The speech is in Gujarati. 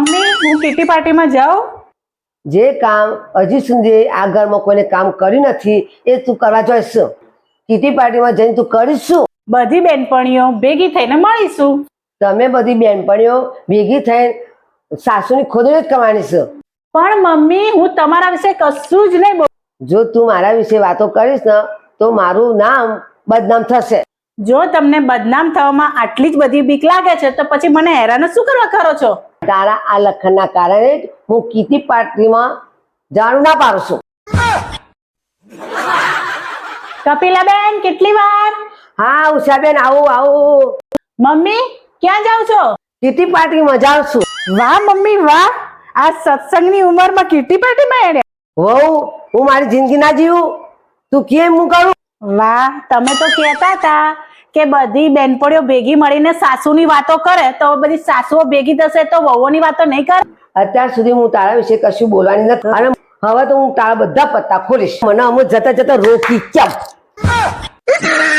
મમ્મી હું કીટી પાર્ટીમાં જાઉં? જે કામ હજી સુધી આ ઘરમાં કોઈને કામ કર્યું નથી એ તું કરવા જોઈશ. કીટી પાર્ટીમાં જઈને તું કરીશું. બધી બેનપણીઓ ભેગી થઈને મળીશું. તમે બધી બેનપણીઓ ભેગી થઈ સાસુની ખોદણી જ કરવાની છે. પણ મમ્મી હું તમારા વિશે કશું જ નહીં બોલું. જો તું મારા વિશે વાતો કરીશ ને તો મારું નામ બદનામ થશે. જો તમને બદનામ થવામાં આટલી જ બધી બીક લાગે છે તો પછી મને હેરાન શું કરવા કરો છો? તારા આ લખનના કારણે જ હું કીટી પાર્ટીમાં જાણું ના પાડું છું. કપિલાબેન કેટલી વાર? હા ઉષાબેન આવું આવું. મમ્મી ક્યાં જાવ છો? કીટી પાર્ટીમાં જાઉં છું. વાહ મમ્મી વાહ. આ સત્સંગની ઉંમરમાં કીટી પાર્ટીમાં એડ્યા વહુ હું મારી જિંદગી ના જીવું. તું કેમ હું કરું? વાહ તમે તો કહેતા હતા. કે બધી બેનપણીઓ ભેગી મળીને સાસુની વાતો કરે, તો બધી સાસુઓ ભેગી થશે તો વહુઓની વાતો નહીં કરે? અત્યાર સુધી હું તારા વિશે કશું બોલવાની નથી. અને હવે તો હું તારા બધા પત્તા ખોલીશ. મને અમુક જતા જતા રોકી ચમ